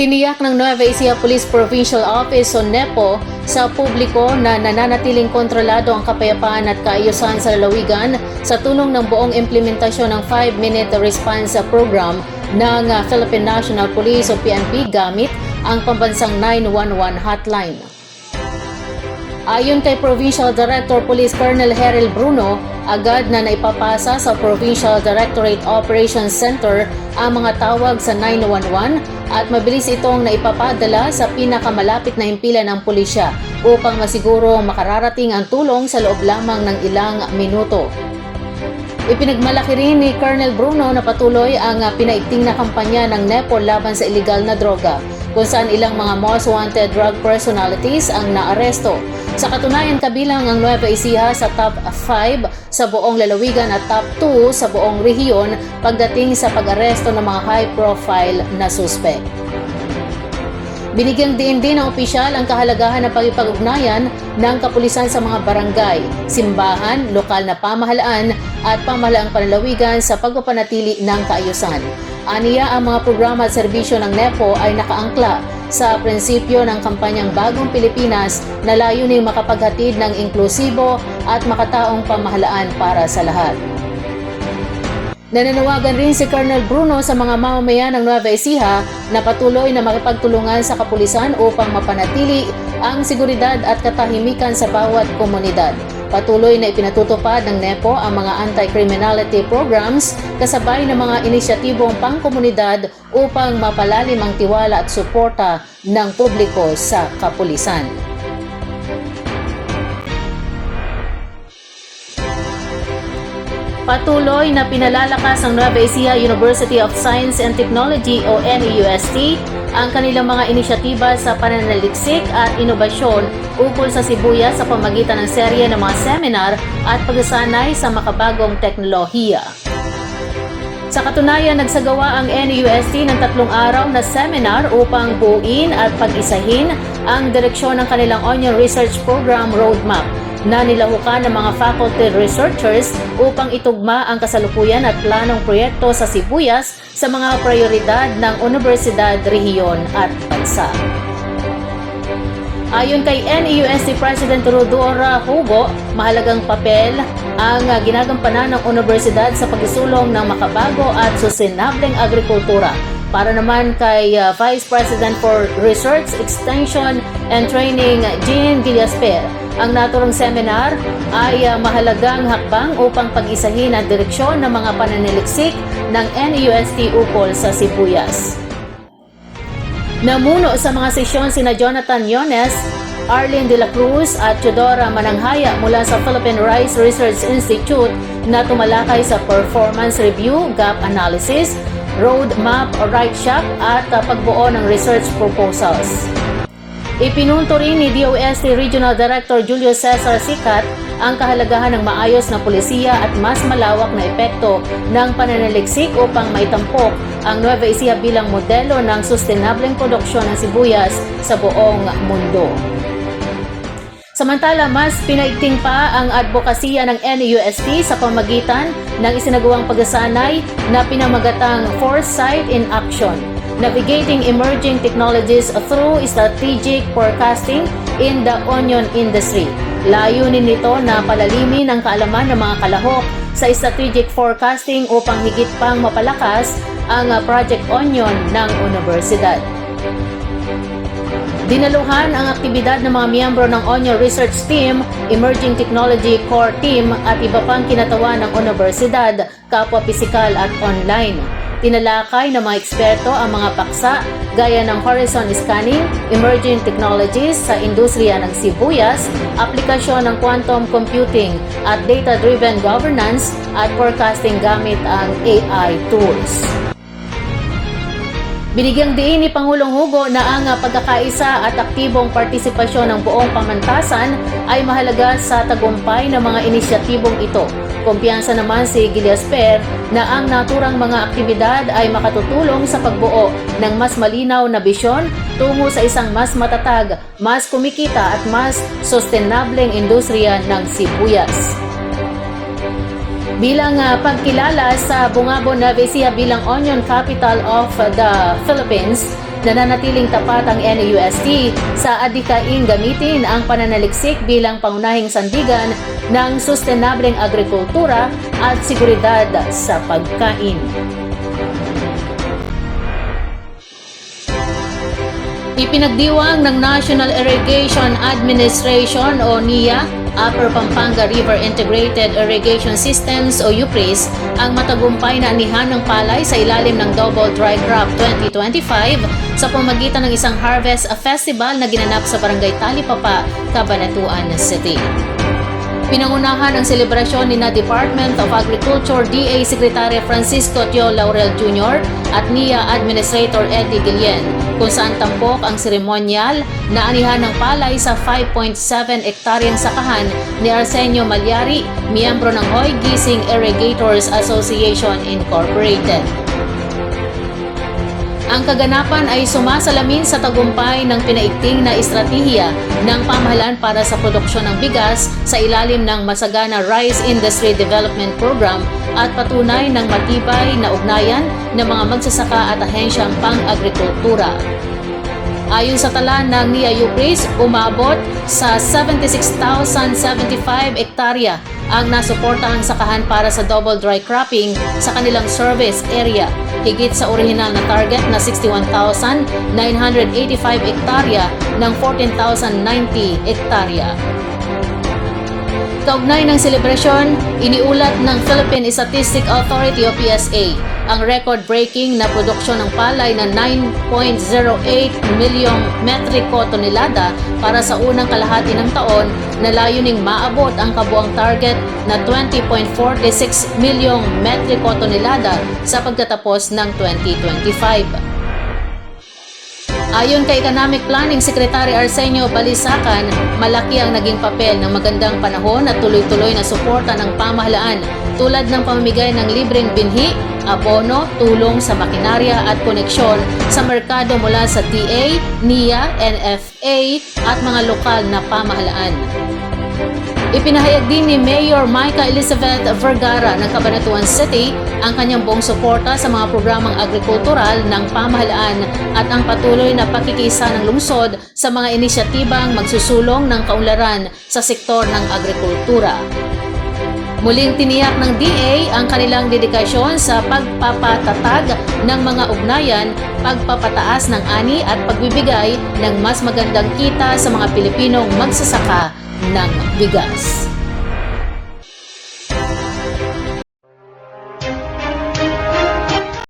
Tiniyak ng Nueva Ecija Police Provincial Office o NEPO sa publiko na nananatiling kontrolado ang kapayapaan at kaayusan sa lalawigan sa tulong ng buong implementasyon ng 5-Minute Response Program ng uh, Philippine National Police o PNP gamit ang pambansang 911 hotline. Ayon kay Provincial Director Police Colonel Heril Bruno, agad na naipapasa sa Provincial Directorate Operations Center ang mga tawag sa 911 at mabilis itong naipapadala sa pinakamalapit na himpilan ng pulisya upang masiguro makararating ang tulong sa loob lamang ng ilang minuto. Ipinagmalaki rin ni Colonel Bruno na patuloy ang uh, pinaigting na kampanya ng NEPO laban sa illegal na droga kung saan ilang mga most wanted drug personalities ang naaresto. Sa katunayan kabilang ang Nueva Ecija sa top 5 sa buong lalawigan at top 2 sa buong rehiyon pagdating sa pag-aresto ng mga high-profile na suspect. Binigyang diin din ng opisyal ang kahalagahan ng pagipag-ugnayan ng kapulisan sa mga barangay, simbahan, lokal na pamahalaan at pamahalaang panlalawigan sa pagpapanatili ng kaayusan. Aniya ang mga programa at serbisyo ng NEPO ay nakaangkla sa prinsipyo ng kampanyang Bagong Pilipinas na layuning makapaghatid ng inklusibo at makataong pamahalaan para sa lahat. Nananawagan rin si Colonel Bruno sa mga mamamayan ng Nueva Ecija na patuloy na makipagtulungan sa kapulisan upang mapanatili ang seguridad at katahimikan sa bawat komunidad. Patuloy na ipinatutupad ng NEPO ang mga anti-criminality programs kasabay ng mga inisyatibong pangkomunidad upang mapalalim ang tiwala at suporta ng publiko sa kapulisan. Patuloy na pinalalakas ng Nueva Ecija University of Science and Technology o NUST ang kanilang mga inisyatiba sa pananaliksik at inobasyon ukol sa Sibuyas sa pamagitan ng serye ng mga seminar at pagsasanay sa makabagong teknolohiya. Sa katunayan, nagsagawa ang NUST ng tatlong araw na seminar upang buuin at pag-isahin ang direksyon ng kanilang Onion Research Program Roadmap na nilahukan ng mga faculty researchers upang itugma ang kasalukuyan at planong proyekto sa Sibuyas sa mga prioridad ng universidad, rehiyon at bansa. Ayon kay NEUST President Rodora Hugo, mahalagang papel ang ginagampanan ng universidad sa pagsulong ng makabago at sustainableng agrikultura. Para naman kay uh, Vice President for Research, Extension and Training Jean Gillasper, ang naturang seminar ay uh, mahalagang hakbang upang pag-isahin ang direksyon ng mga pananaliksik ng NEUST ukol sa Sibuyas. Namuno sa mga sesyon sina Jonathan Yones, Arlene De La Cruz at Teodora Mananghaya mula sa Philippine Rice Research Institute na tumalakay sa performance review, gap analysis, roadmap, right shop at uh, pagbuo ng research proposals. Ipinunto rin ni DOST Regional Director Julio Cesar Sikat ang kahalagahan ng maayos na pulisiya at mas malawak na epekto ng pananaliksik upang maitampok ang Nueva Ecija bilang modelo ng sustainableng produksyon ng sibuyas sa buong mundo. Samantala, mas pinaigting pa ang advokasya ng NUST sa pamagitan ng isinagawang pagsasanay na pinamagatang Foresight in Action, Navigating Emerging Technologies through Strategic Forecasting in the Onion Industry. Layunin nito na palalimin ang kaalaman ng mga kalahok sa strategic forecasting upang higit pang mapalakas ang Project Onion ng universidad. Dinaluhan ang aktibidad ng mga miyembro ng Onion Research Team, Emerging Technology Core Team at iba pang kinatawan ng universidad, kapwa pisikal at online. Tinalakay ng mga eksperto ang mga paksa gaya ng horizon scanning, emerging technologies sa industriya ng sibuyas, aplikasyon ng quantum computing at data-driven governance at forecasting gamit ang AI tools. Binigyang diin ni Pangulong Hugo na ang pagkakaisa at aktibong partisipasyon ng buong pamantasan ay mahalaga sa tagumpay ng mga inisyatibong ito. Kumpiyansa naman si Gilliasper na ang naturang mga aktibidad ay makatutulong sa pagbuo ng mas malinaw na bisyon tungo sa isang mas matatag, mas kumikita at mas sustainableng industriya ng sibuyas. Bilang uh, pagkilala sa Bungabo Nueva Ecija bilang Onion Capital of the Philippines, nananatiling tapat ang NAUST sa adikaing gamitin ang pananaliksik bilang pangunahing sandigan ng sustenableng agrikultura at seguridad sa pagkain. Ipinagdiwang ng National Irrigation Administration o NIA, Upper Pampanga River Integrated Irrigation Systems o UPRIS, ang matagumpay na anihan ng palay sa ilalim ng Double Dry Crop 2025 sa pamagitan ng isang harvest festival na ginanap sa Barangay Talipapa, Cabanatuan City. Pinangunahan ang selebrasyon ni na Department of Agriculture DA Secretary Francisco Tio Laurel Jr. at NIA Administrator Eddie Guillen kung saan tampok ang seremonyal na anihan ng palay sa 5.7 ektaryang sakahan ni Arsenio Malyari, miyembro ng Hoy Gising Irrigators Association Incorporated. Ang kaganapan ay sumasalamin sa tagumpay ng pinaigting na estratehiya ng pamahalaan para sa produksyon ng bigas sa ilalim ng Masagana Rice Industry Development Program at patunay ng matibay na ugnayan ng mga magsasaka at ahensyang pang-agrikultura. Ayon sa tala ng NIA UPRIS, umabot sa 76,075 ektarya ang nasuportahang sakahan para sa double dry cropping sa kanilang service area, higit sa orihinal na target na 61,985 ektarya ng 14,090 ektarya. Kaugnay ng selebrasyon, iniulat ng Philippine Statistic Authority o PSA ang record-breaking na produksyon ng palay na 9.08 milyong metriko tonelada para sa unang kalahati ng taon na layuning maabot ang kabuang target na 20.46 milyong metriko tonelada sa pagtatapos ng 2025. Ayon kay Economic Planning Secretary Arsenio Balisacan, malaki ang naging papel ng magandang panahon at tuloy-tuloy na suporta ng pamahalaan tulad ng pamamigay ng libreng binhi, abono, tulong sa makinarya at koneksyon sa merkado mula sa DA, NIA, NFA at mga lokal na pamahalaan. Ipinahayag din ni Mayor Micah Elizabeth Vergara ng Cabanatuan City ang kanyang buong suporta sa mga programang agrikultural ng pamahalaan at ang patuloy na pakikisa ng lungsod sa mga inisyatibang magsusulong ng kaunlaran sa sektor ng agrikultura. Muling tiniyak ng DA ang kanilang dedikasyon sa pagpapatatag ng mga ugnayan, pagpapataas ng ani at pagbibigay ng mas magandang kita sa mga Pilipinong magsasaka ng bigas.